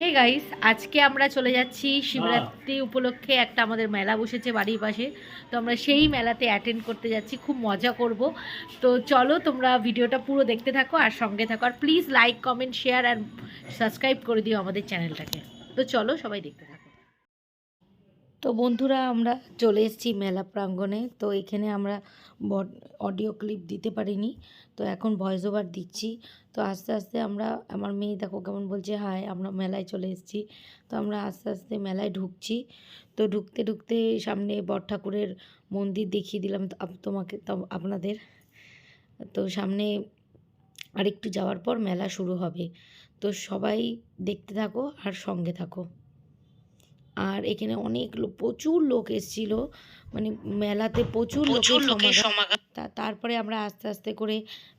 Hey guys আজকে আমরা চলে যাচ্ছি শিবরাত্রি উপলক্ষে একটা আমাদের মেলা বসেছে বাড়ির পাশে। তো আমরা সেই মেলাতে অ্যাটেন্ড করতে যাচ্ছি খুব মজা করব। তো চলো তোমরা ভিডিওটা পুরো দেখতে থাকো আর সঙ্গে থাকো। আর প্লিজ লাইক কমেন্ট শেয়ার আর সাবস্ক্রাইব করে দিও আমাদের চ্যানেলটাকে তো চলো সবাই দেখতে থাকো। তো বন্ধুরা, আমরা চলে এসেছি মেলা প্রাঙ্গণে। তো এখানে আমরা অডিও ক্লিপ দিতে পারিনি। তো এখন ভয়েস ওভার দিচ্ছি। তো আস্তে আস্তে আমরা, আমার মেয়ে দেখো কেমন বলছে হায় আমরা মেলায় চলে এসেছি। তো আমরা আস্তে আস্তে মেলায় ঢুকছি। তো ঢুকতে ঢুকতে সামনে বট ঠাকুরের মন্দির দেখিয়ে দিলাম তোমাকে আপনাদের। তো সামনে আরেকটু যাওয়ার পর মেলা শুরু হবে। তো সবাই দেখতে থাকো আর সঙ্গে থাকো। আর এখানে অনেক লোক প্রচুর লোক এসেছিল মানে মেলাতে প্রচুর লোকের সমাগম। তারপরে আমরা আস্তে আস্তে করে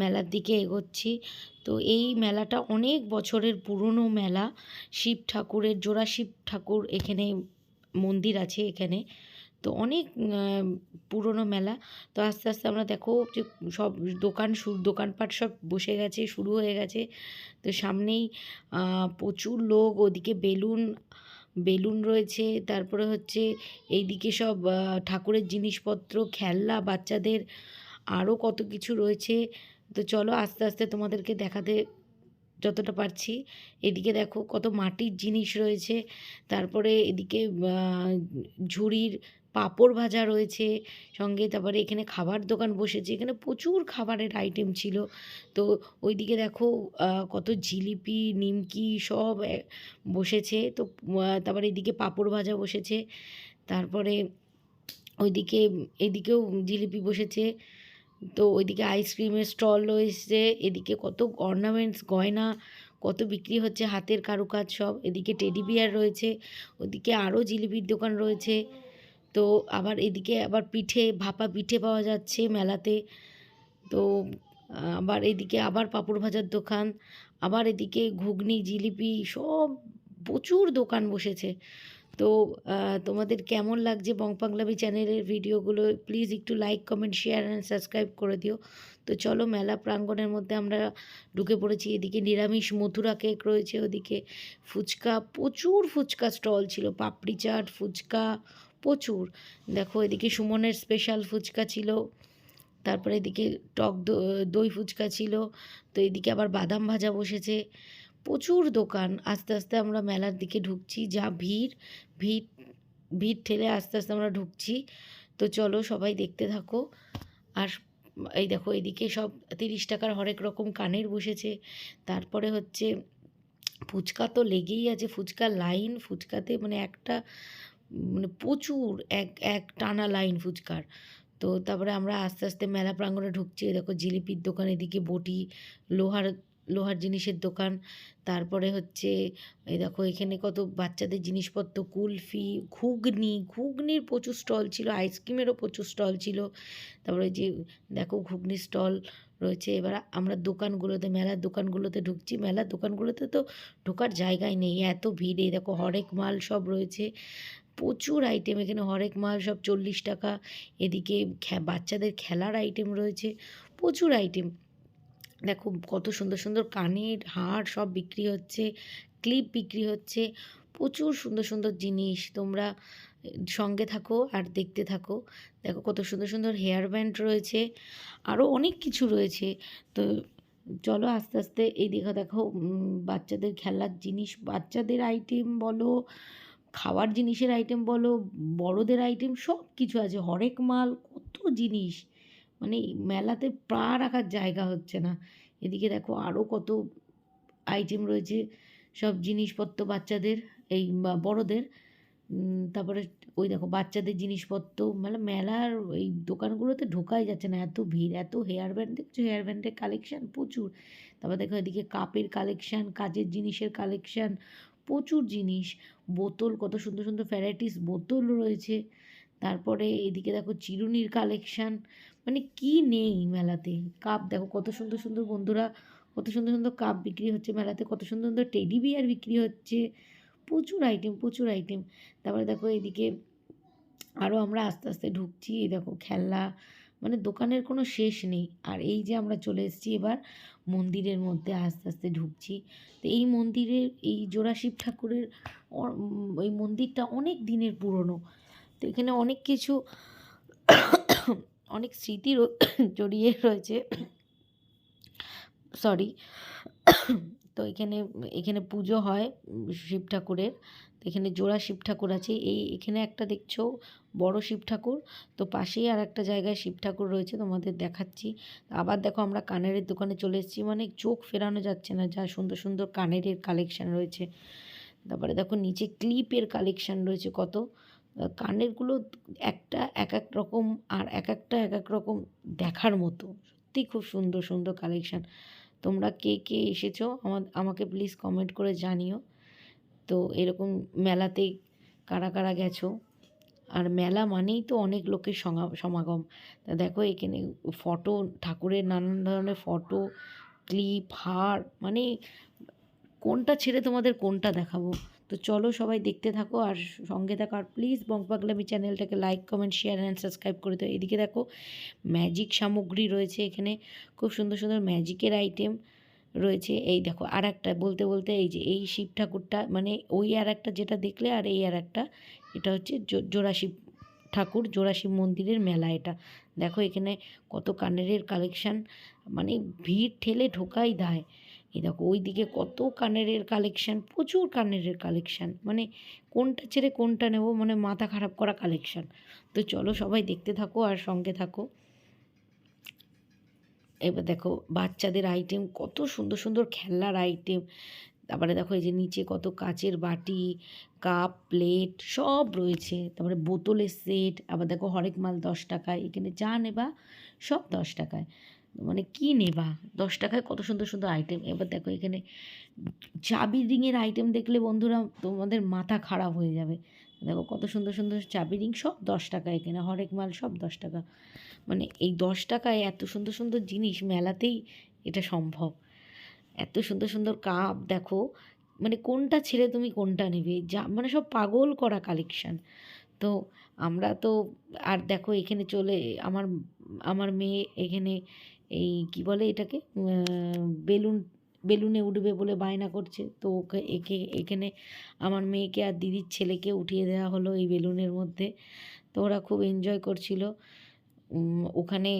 মেলার দিকে এগোচ্ছি। তো এই মেলাটা অনেক বছরের পুরনো মেলা। শিব ঠাকুরের জোড়া শিব ঠাকুর এখানে মন্দির আছে এখানে। তো অনেক পুরনো মেলা। তো আস্তে আস্তে আমরা দেখো যে সব দোকান শুরু দোকানপাট সব বসে গেছে শুরু হয়ে গেছে। তো সামনেই প্রচুর লোক ওদিকে বেলুন বেলুন রয়েছে, তারপরে হচ্ছে এইদিকে সব ঠাকুরের জিনিসপত্র, খেলনা, বাচ্চাদের আরও কত কিছু রয়েছে। তো চলো আস্তে আস্তে তোমাদেরকে দেখাতে যতটা পারছি। এদিকে দেখো কত মাটির জিনিস রয়েছে, তারপরে এদিকে ঝুড়ির পাঁপড় ভাজা রয়েছে, সঙ্গে তারপরে এখানে খাবার দোকান বসেছে, এখানে প্রচুর খাবারের আইটেম ছিল। তো ওইদিকে দেখো কত জিলিপি, নিমকি সব বসেছে। তো তারপরে এদিকে পাঁপড় ভাজা বসেছে, তারপরে ওইদিকে, এদিকেও জিলিপি বসেছে। তো ওইদিকে আইসক্রিমের স্টল রয়েছে, এদিকে কত অর্নামেন্টস গয়না, কত বিক্রি হচ্ছে হাতের কারুকাজ সব। এদিকে টেডি বিয়ার রয়েছে, ওদিকে আরও জিলিপির দোকান রয়েছে। তো আবার এদিকে আবার পিঠে, ভাপা পিঠে পাওয়া যাচ্ছে মেলাতে। তো আবার এদিকে আবার পাঁপড় ভাজার দোকান, আবার এদিকে ঘুগনি, জিলিপি সব প্রচুর দোকান বসেছে। তো তোমাদের কেমন লাগছে বংপাংলাবি চ্যানেলের ভিডিওগুলো? প্লিজ একটু like, comment, share and subscribe করে দিও। তো চলো মেলা প্রাঙ্গণের মধ্যে আমরা ঢুকে পড়েছি। এদিকে নিরামিষ মথুরা কেক রয়েছে ওদিকে ফুচকা, প্রচুর ফুচকা স্টল ছিল। পাপড়ি চাট, ফুচকা প্রচুর। দেখো এদিকে সুমনের স্পেশাল ফুচকা ছিল, তারপরে এদিকে টক দই ফুচকা ছিল, তো এদিকে আবার বাদাম ভাজা বসেছে। প্রচুর দোকান, আস্তে আস্তে আমরা মেলার দিকে ঢুকছি, যা ভিড় ভিড় ভিড় ঠেলে আস্তে আস্তে আমরা ঢুকছি। তো চলো সবাই দেখতে থাকো। আর এই দেখো এদিকে সব তিরিশ টাকার হরেক রকম কানের বসেছে। তারপরে হচ্ছে ফুচকা তো লেগেই আছে, ফুচকা লাইন ফুচকাতে মানে একটা মানে প্রচুর এক এক টানা লাইন ফুচকার। তো তারপরে আমরা আস্তে আস্তে মেলা প্রাঙ্গণে ঢুকছি। দেখো জিলিপির দোকান, এদিকে বটি, লোহার লোহার জিনিসের দোকান। তারপরে হচ্ছে, এই দেখো এখানে কত বাচ্চাদের জিনিসপত্র, কুলফি, ঘুগনি। ঘুগনির প্রচুর স্টল ছিল, আইসক্রিমেরও প্রচুর স্টল ছিল। তারপরে যে, দেখো ঘুগনির স্টল রয়েছে। এবার আমরা দোকানগুলোতে, মেলার দোকানগুলোতে ঢুকছি। মেলার দোকানগুলোতে তো ঢোকার জায়গায় নেই, এত ভিড়। এই দেখো হরেক মাল সব রয়েছে। প্রচুর আইটেম এখানে, হরেক মাল সব চল্লিশ টাকা। এদিকে বাচ্চাদের খেলার আইটেম রয়েছে, প্রচুর আইটেম দেখো কত সুন্দর সুন্দর কানের হার সব বিক্রি হচ্ছে ক্লিপ বিক্রি হচ্ছে, প্রচুর সুন্দর সুন্দর জিনিস। তোমরা সঙ্গে থাকো আর দেখতে থাকো। দেখো কত সুন্দর সুন্দর হেয়ার ব্যান্ড রয়েছে আরও অনেক কিছু রয়েছে। তো চলো আস্তে আস্তে এই দেখো দেখো বাচ্চাদের খেলার জিনিস, বাচ্চাদের আইটেম বলো খাওয়ার জিনিসের আইটেম বলো, বড়দের আইটেম সব কিছু আছে। হরেক মাল, কত জিনিস। মানে মেলাতে পা রাখার জায়গা হচ্ছে না। এদিকে দেখো আরও কত আইটেম রয়েছে, সব জিনিসপত্র বাচ্চাদের, এই বড়দের। তারপরে ওই দেখো বাচ্চাদের জিনিসপত্র মানে মেলার এই দোকানগুলোতে ঢোকাই যাচ্ছে না। এত ভিড়, এত হেয়ার ব্যান্ড দেখছ? হেয়ার ব্যান্ডের কালেকশান প্রচুর। তারপর দেখো এদিকে কাপের কালেকশান কাজের জিনিসের কালেকশান প্রচুর জিনিস, বোতল, কত সুন্দর সুন্দর ভ্যারাইটিস বোতল রয়েছে। তারপরে এদিকে দেখো চিরুনির কালেকশান মানে কি নেই মেলাতে? কাপ দেখো কত সুন্দর সুন্দর বন্ধুরা, কত সুন্দর সুন্দর কাপ বিক্রি হচ্ছে মেলাতে, কত সুন্দর সুন্দর টেডি বিয়ার বিক্রি হচ্ছে। প্রচুর আইটেম প্রচুর আইটেম তারপরে দেখো এদিকে আরও আমরা আস্তে আস্তে ঢুকছি দেখো খেলনা মানে দোকানের কোনো শেষ নেই। আর এই যে আমরা চলে এসেছি এবার মন্দিরের মধ্যে আস্তে আস্তে ঢুকছি। তো এই মন্দিরের, এই জোড়া শিব ঠাকুরের এই মন্দিরটা অনেক দিনের পুরনো। তো এখানে অনেক কিছু, অনেক স্মৃতি জড়িয়ে রয়েছে। সরি তো এখানে এখানে পুজো হয় শিব ঠাকুরের। তো এখানে জোড়া শিব ঠাকুর আছে। এই, এখানে একটা দেখছ, বড় শিব ঠাকুর। তো পাশেই আর একটা জায়গায় শিব ঠাকুর রয়েছে, তোমাদের দেখাচ্ছি। আবার দেখো আমরা কানের দোকানে চলে এসেছি মানে চোখ ফেরানো যাচ্ছে না, যা সুন্দর সুন্দর কানের কালেকশান রয়েছে। তারপরে দেখো নিচে ক্লিপের কালেকশান রয়েছে কত। কানেরগুলো একটা এক এক রকম আর এক একটা এক এক রকম দেখার মতো। সত্যি খুব সুন্দর সুন্দর কালেকশন। তোমরা কে কে এসেছ আমার, আমাকে প্লিজ কমেন্ট করে জানিও। তো এরকম মেলাতে কারা কারা গেছো? আর মেলা মানেই তো অনেক লোকের সমাগম। তা দেখো এখানে ফটো ঠাকুরের নানান ধরনের ফটো ক্লিপ হার মানে কোনটা ছেড়ে তোমাদের কোনটা দেখাবো? তো চলো সবাই দেখতে থাকো আর সঙ্গে থাকো। আর প্লিজ বংপাগলামি চ্যানেলটাকে like comment share and subscribe করে দাও। এদিকে দেখো ম্যাজিক সামগ্রী রয়েছে এখানে। খুব সুন্দর সুন্দর ম্যাজিকের আইটেম রয়েছে। এই দেখো আর একটা বলতে বলতে এই যে এই শিব ঠাকুরটা মানে ওই আর একটা যেটা দেখলে আর এই আর একটা এটা হচ্ছে জোড়া শিব ঠাকুর জোড়া শিব মন্দিরের মেলা এটা। দেখো এখানে কত কানেরের কালেকশান মানে ভিড় ঠেলে ঢোকাই দায়। এই দেখো ওই দিকে কত কানেরের কালেকশান প্রচুর কানেরের কালেকশান মানে কোনটা ছেড়ে কোনটা নেব মানে মাথা খারাপ করা কালেকশান তো চলো সবাই দেখতে থাকো আর সঙ্গে থাকো। এবার দেখো, বাচ্চাদের আইটেম কত সুন্দর সুন্দর খেলনার আইটেম তারপরে দেখো, এই যে নিচে কত কাচের বাটি কাপ প্লেট সব রয়েছে। তারপরে বোতলের সেট আবার দেখো, হরেক মাল দশ টাকায়। এখানে যা নেবা, সব দশ টাকায়। মানে কি নেবা? দশ টাকায় কত সুন্দর সুন্দর আইটেম এবার দেখো এখানে চাবি রিংয়ের আইটেম দেখলে বন্ধুরা তোমাদের মাথা খারাপ হয়ে যাবে। দেখো কত সুন্দর সুন্দর চাবি রিং সব দশ টাকা এখানে, হরেক মাল সব দশ টাকা। মানে এই দশ টাকায় এত সুন্দর সুন্দর জিনিস মেলাতেই এটা সম্ভব। এত সুন্দর সুন্দর কাপ দেখো মানে কোনটা ছেড়ে তুমি কোনটা নেবে? যা মানে সব পাগল করা কালেকশান তো আমরা তো, আর দেখো এখানে চলে, আমার আমার মেয়ে এখানে এই কি বলে এটাকে? বেলুন, বেলুনে উঠবে বলে বায়না করছে। তো ওকে, একে, এখানে আমার মেয়েকে আর দিদির ছেলেকে উঠিয়ে দেওয়া হলো এই বেলুনের মধ্যে। তো ওরা খুব এনজয় করছিল। ওখানে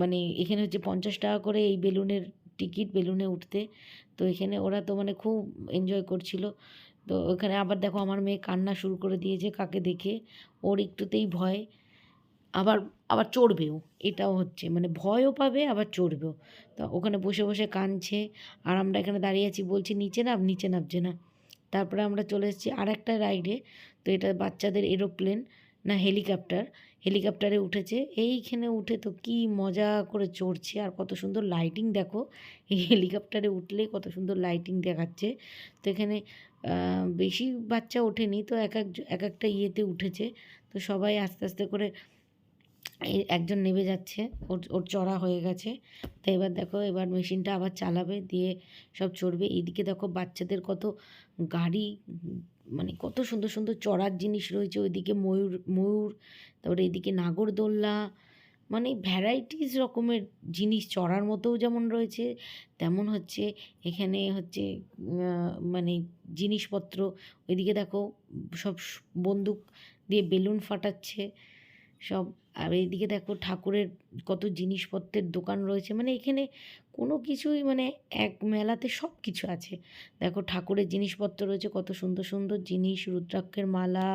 মানে এখানে হচ্ছে পঞ্চাশ টাকা করে এই বেলুনের টিকিট বেলুনে উঠতে। তো এখানে ওরা তো মানে খুব এনজয় করছিল। তো ওখানে আবার দেখো আমার মেয়ে কান্না শুরু করে দিয়েছে কাকে দেখে। ওর একটুতেই ভয়। আবার আবার চড়বেও। এটাও হচ্ছে। মানে ভয়ও পাবে, আবার চড়বেও। তো ওখানে বসে বসে কাঁদছে, আর আমরা এখানে দাঁড়িয়ে আছি বলছি, নিচে নাম, নিচে নামছে না। তারপরে আমরা চলে এসেছি আর একটা রাইডে। তো এটা বাচ্চাদের এরোপ্লেন, না হেলিকপ্টার। হেলিকপ্টারে উঠেছে। এইখানে উঠে তো কি মজা করে চড়ছে, আর কত সুন্দর লাইটিং দেখো। এই হেলিকপ্টারে উঠলে কত সুন্দর লাইটিং দেখাচ্ছে। তো এখানে বেশি বাচ্চা ওঠেনি। তো এক এক এক একটা ইয়েতে উঠেছে। তো সবাই আস্তে আস্তে করে এই একজন নেমে যাচ্ছে, ওর ওর চড়া হয়ে গেছে। তো এবার দেখো, এবার মেশিনটা আবার চালাবে, দিয়ে সব চড়বে। এইদিকে দেখো বাচ্চাদের কত গাড়ি মানে কত সুন্দর সুন্দর চড়ার জিনিস রয়েছে। ওইদিকে ময়ূর ময়ূর, তারপরে এদিকে নাগরদোল্লা মানে ভ্যারাইটিস রকমের জিনিস চড়ার মতোও যেমন রয়েছে, তেমন হচ্ছে এখানে হচ্ছে মানে জিনিসপত্র। ওইদিকে দেখো সব বন্দুক দিয়ে বেলুন ফাটাচ্ছে। সব, আর এইদিকে দেখো ঠাকুরের কত জিনিসপত্রের দোকান রয়েছে। মানে এখানে কোনো কিছুই মানে এক মেলাতে সব কিছু আছে। দেখো ঠাকুরের জিনিসপত্র রয়েছে, কত সুন্দর সুন্দর জিনিস, রুদ্রাক্ষের মালা,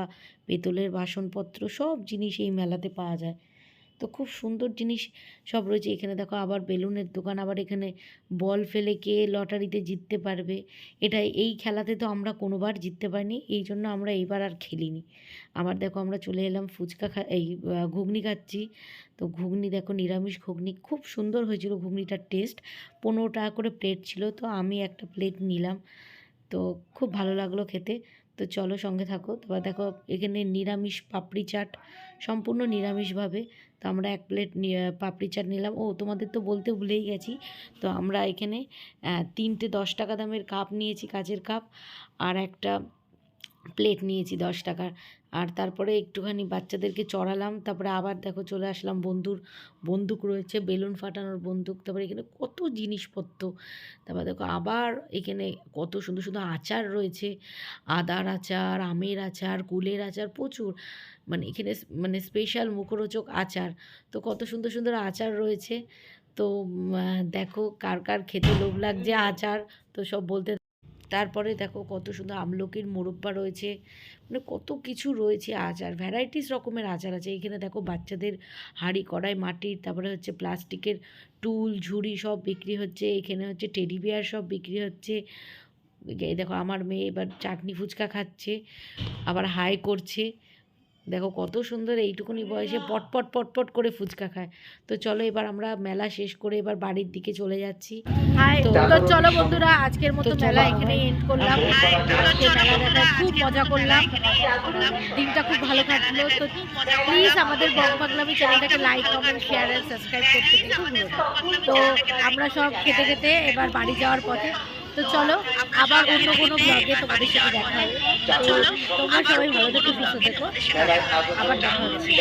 পেতলের বাসনপত্র, সব জিনিস এই মেলাতে পাওয়া যায়। তো খুব সুন্দর জিনিস সব রয়েছে। এখানে দেখো আবার বেলুনের দোকান, আবার এখানে বল ফেলে কে লটারিতে জিততে পারবে। এটা এই খেলাতে তো আমরা কোনোবার জিততে পারিনি, এই জন্য আমরা এইবার আর খেলিনি। আবার দেখো আমরা চলে এলাম ফুচকা খা, এই ঘুগনি খাচ্ছি। তো ঘুগনি দেখো নিরামিষ ঘুগনি, খুব সুন্দর হয়েছিল ঘুগনিটার টেস্ট। পনেরো টাকা করে প্লেট ছিল, তো আমি একটা প্লেট নিলাম। তো খুব ভালো লাগল খেতে। তো চলো সঙ্গে থাকো। তারপর দেখো, এখানে নিরামিষ পাপড়ি চাট, সম্পূর্ণ নিরামিষভাবে। তো আমরা এক প্লেট পাপড়ি চাট নিলাম। ও, তোমাদের তো বলতে ভুলেই গেছি। তো আমরা এখানে তিনটে দশ টাকা দামের কাপ নিয়েছি, কাচের কাপ, আর একটা প্লেট নিয়েছি দশ টাকার। আর তারপরে একটুখানি বাচ্চাদেরকে চড়ালাম, তারপরে আবার দেখো চলে আসলাম বন্ধুর, বন্দুক রয়েছে, বেলুন ফাটানোর বন্দুক, তারপরে এখানে কত জিনিসপত্র, তারপর দেখো আবার এখানে কত সুন্দর সুন্দর আচার রয়েছে, আদার আচার, আমের আচার, কুলের আচার, প্রচুর মানে এখানে মানে স্পেশাল মুখরোচক আচার, তো কত সুন্দর সুন্দর আচার রয়েছে, তো দেখো কার কার খেতে লোভ লাগছে আচার, তো সব বলতে তারপরে দেখো কত সুন্দর আমলকির মোরব্বা রয়েছে মানে কত কিছু রয়েছে আচার ভ্যারাইটিস রকমের আচার আছে। এখানে দেখো বাচ্চাদের হাঁড়ি, কড়াই, মাটির, তারপরে হচ্ছে প্লাস্টিকের টুল, ঝুড়ি সব বিক্রি হচ্ছে, এখানে হচ্ছে টেডি বিয়ার সব বিক্রি হচ্ছে। দেখো আমার মেয়ে এবার চাটনি ফুচকা খাচ্ছে, আবার হাই করছে। দেখো কত সুন্দর এইটুকুনি বয়সে পটপট পটপট করে ফুচকা খায়। তো চলো এবার আমরা মেলা শেষ করে এবার বাড়ির দিকে চলে যাচ্ছি। তো চলো বন্ধুরা আজকের মতো মেলা এখানে এন্ড করলাম। মেলা খুব মজা করলাম। দিনটা খুব ভালো কাটলো। তো প্লিজ আমাদের বক পাগলামি চ্যানেলটাকে লাইক কমেন্ট শেয়ার সাবস্ক্রাইব করতে কিন্তু তো আমরা সব খেতে খেতে এবার বাড়ি যাওয়ার পথে তো চলো আবার অন্য কোনো ব্লগে তোমাদের সাথে দেখা হবে। তোমরা সবাই ভালো থেকো সুস্থ থেকো। আবার দেখা হচ্ছে